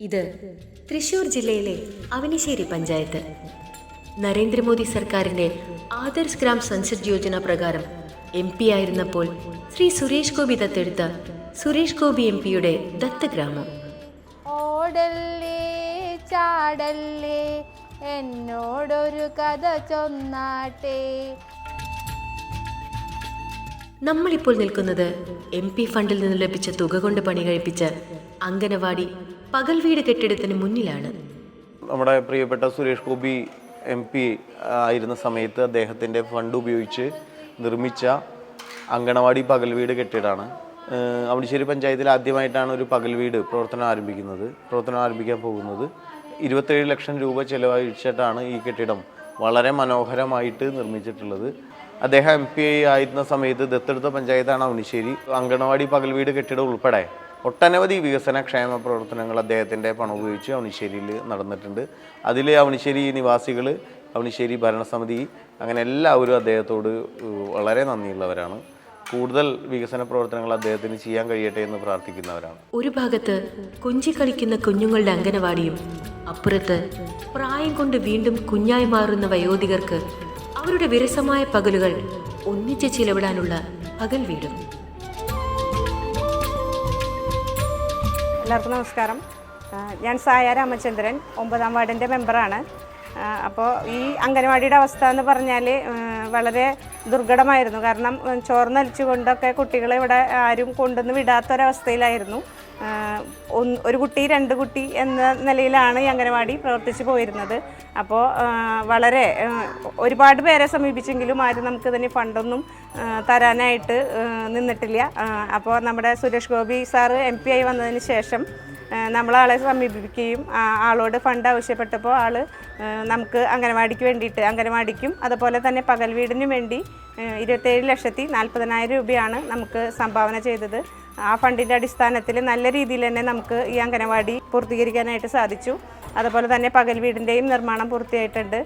ഇത് തൃശൂർ ജില്ലയിലെ അവനിശ്ശേരി പഞ്ചായത്ത്. നരേന്ദ്രമോദി സർക്കാരിന്റെ ആദർശ് ഗ്രാം സൻസദ് യോജന പ്രകാരം എം പി ആയിരുന്നപ്പോൾ ശ്രീ സുരേഷ് ഗോപി ദത്തെടുത്ത സുരേഷ് ഗോപി എം പിയുടെ ദത്തഗ്രാമം. ഓടല്ലേ ചാടല്ലേ എന്നോടൊരു കഥ ചൊന്നാട്ടെ. നമ്മളിപ്പോൾ നിൽക്കുന്നത് എം പി ഫണ്ടിൽ നിന്ന് ലഭിച്ച തുക കൊണ്ട് പണി കഴിപ്പിച്ച അങ്കനവാടി പകൽ വീട് കെട്ടിടത്തിന് മുന്നിലാണ്. നമ്മുടെ പ്രിയപ്പെട്ട സുരേഷ് ഗോപി എം പി ആയിരുന്ന സമയത്ത് അദ്ദേഹത്തിന്റെ ഫണ്ട് ഉപയോഗിച്ച് നിർമ്മിച്ച അങ്കണവാടി പകൽ വീട് കെട്ടിടമാണ്. അവിടിശ്ശേരി പഞ്ചായത്തിൽ ആദ്യമായിട്ടാണ് ഒരു പകൽ വീട് പ്രവർത്തനം ആരംഭിക്കുന്നത് പ്രവർത്തനം ആരംഭിക്കാൻ പോകുന്നത്. ഇരുപത്തേഴ് ലക്ഷം രൂപ ചെലവഴിച്ചിട്ടാണ് ഈ കെട്ടിടം വളരെ മനോഹരമായിട്ട് നിർമ്മിച്ചിട്ടുള്ളത്. അദ്ദേഹം എം പി ആയിരുന്ന സമയത്ത് ദത്തെടുത്ത പഞ്ചായത്താണ് അവണിശ്ശേരി അങ്കണവാടി പകൽ വീട് കെട്ടിടം ഉൾപ്പെടെ ഒട്ടനവധി വികസന ക്ഷേമ പ്രവർത്തനങ്ങൾ അദ്ദേഹത്തിന്റെ പണം ഉപയോഗിച്ച് അവണിശ്ശേരിയിൽ നടന്നിട്ടുണ്ട്. അതിൽ അവണിശ്ശേരി നിവാസികൾ അവണിശ്ശേരി ഭരണസമിതി അങ്ങനെ എല്ലാവരും അദ്ദേഹത്തോട് വളരെ നന്ദിയുള്ളവരാണ്. കൂടുതൽ വികസന പ്രവർത്തനങ്ങൾ അദ്ദേഹത്തിന് ചെയ്യാൻ കഴിയട്ടെ എന്ന് പ്രാർത്ഥിക്കുന്നവരാണ്. ഒരു ഭാഗത്ത് കൊഞ്ചി കളിക്കുന്ന കുഞ്ഞുങ്ങളുടെ അംഗനവാടിയും അപ്പുറത്ത് പ്രായം കൊണ്ട് വീണ്ടും കുഞ്ഞായി മാറുന്ന വയോധികർക്ക് അവരുടെ വിരസമായ പകലുകൾ ഒന്നിച്ച് ചിലവിടാനുള്ള പകൽ വീടും. എല്ലാവർക്കും നമസ്കാരം. ഞാൻ സായ രാമചന്ദ്രൻ ഒമ്പതാം വാർഡിന്റെ മെമ്പറാണ്. അപ്പോൾ ഈ അംഗനവാടിയുടെ അവസ്ഥ എന്ന് പറഞ്ഞാൽ വളരെ ദുർഘടമായിരുന്നു. കാരണം ഉം, ചോർന്നൊലിച്ചു കൊണ്ടൊക്കെ കുട്ടികളെ ഇവിടെ ആരും കൊണ്ടുവന്ന് വിടാത്തൊരവസ്ഥയിലായിരുന്നു. ഒരു കുട്ടി രണ്ട് കുട്ടി എന്ന നിലയിലാണ് ഈ അംഗനവാടി പ്രവർത്തിച്ചു പോയിരുന്നത്. അപ്പോൾ വളരെ ഒരുപാട് പേരെ സമീപിച്ചെങ്കിലും ആരും നമുക്ക് ഇതിന് ഫണ്ടൊന്നും തരാനായിട്ട് നിന്നിട്ടില്ല. അപ്പോൾ നമ്മുടെ Suresh Gopi sir M P ആയി വന്നതിന് ശേഷം നമ്മളാളെ സമീപിക്കുകയും ആളോട് ഫണ്ട് ആവശ്യപ്പെട്ടപ്പോൾ ആൾ നമുക്ക് അംഗനവാടിക്ക് വേണ്ടിയിട്ട് അംഗനവാടിക്കും അതുപോലെ തന്നെ പകൽ വീടിനും വേണ്ടി ഇരുപത്തേഴ് ലക്ഷത്തി നാൽപ്പതിനായിരം രൂപയാണ് നമുക്ക് സംഭാവന ചെയ്തത്. ആ ഫണ്ടിന്റെ അടിസ്ഥാനത്തിൽ നല്ല രീതിയിൽ തന്നെ നമുക്ക് ഈ അംഗനവാടി പൂർത്തീകരിക്കാനായിട്ട് സാധിച്ചു. അതുപോലെ തന്നെ പകൽ വീടിന്റെയും നിർമ്മാണം പൂർത്തിയായിട്ടുണ്ട്.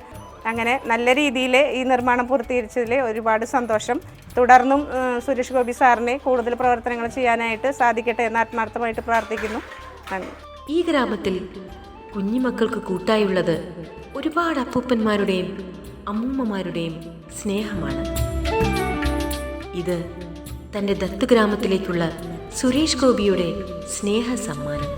അങ്ങനെ നല്ല രീതിയിൽ ഈ നിർമ്മാണം പൂർത്തീകരിച്ചതിൽ ഒരുപാട് സന്തോഷം. തുടർന്നും സുരേഷ് ഗോപി സാറിനെ കൂടുതൽ പ്രവർത്തനങ്ങൾ ചെയ്യാനായിട്ട് സാധിക്കട്ടെ എന്ന് ആത്മാർത്ഥമായിട്ട് പ്രാർത്ഥിക്കുന്നു. ഈ ഗ്രാമത്തിൽ കുഞ്ഞുമക്കൾക്ക് കൂട്ടായുള്ളത് ഒരുപാട് അപ്പൂപ്പന്മാരുടെയും അമ്മൂമ്മമാരുടെയും സ്നേഹമാണ്. ഇത് തന്റെ ദത്തുഗ്രാമത്തിലേക്കുള്ള സുരേഷ് ഗോപിയുടെ സ്നേഹ സമ്മാനം